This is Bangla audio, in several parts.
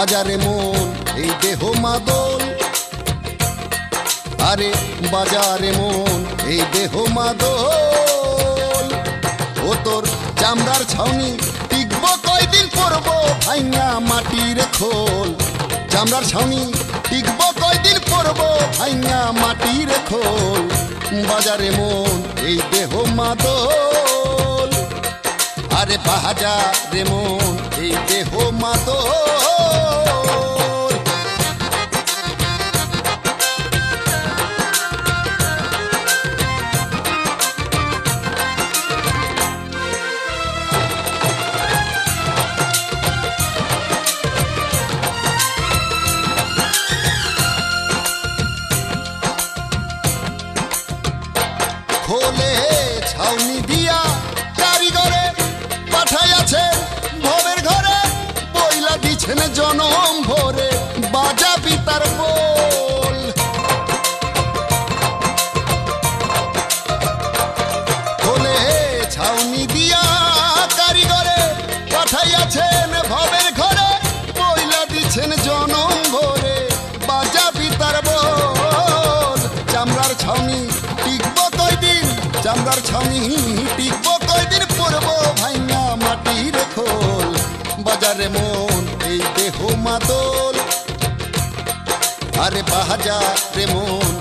বাজারে মন, এই দেহ মাদল আরে বাজারে মন, এই দেহ মাদল ও তোর চামড়ার ছাউনি, টিকব কয়দিন পরব ভাইয়া মাটির খোল। চামড়ার ছাউনি, টিকব কয়দিন পরব ভাইয়া মাটির খোল। বাজারে মন, এই দেহ মাদল আরে বাজারে মন, এই দেহ মাদল জনম ভরে বাজা পিতার বল খোলে ছাউনি দিয়া কারিগরে, পাঠাইয়াছেন ভবের ঘরে বইলা দিছেন জনম ভরে বাজা পিতার বল। চামড়ার ছাউনি টিকব কয়দিন, চামড়ার ছাউনি টিকব কয়দিন, পরব ভাইয়া মাটির খোল। বাজারে মন এই দেহ মাদল আরে বাজারে মন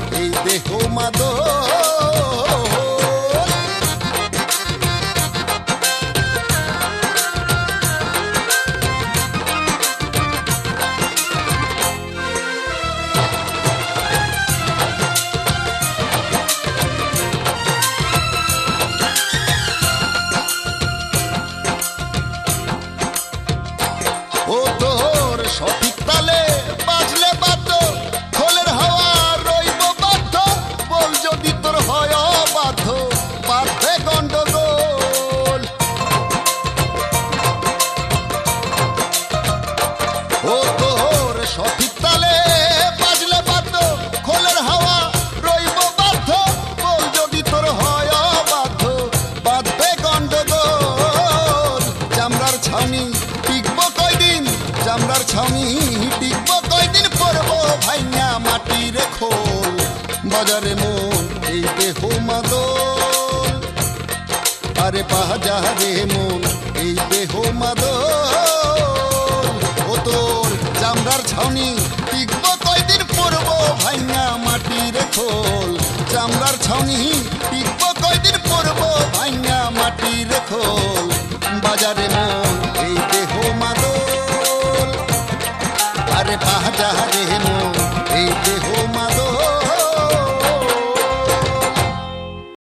চামড়ার ছাউনি টিকব কয়দিন পরব ভাইয়া মাটির খোল। বাজারে মন, এই দেহ মাদল। আরে বাজারে মন, এই দেহ মাদল। ও তোর চামড়ার ছাউনি টিকব কয়দিন পরব ভাইয়া মাটির খোল। চামড়ার ছাউনি যাহারে মন এই দেহ মাদ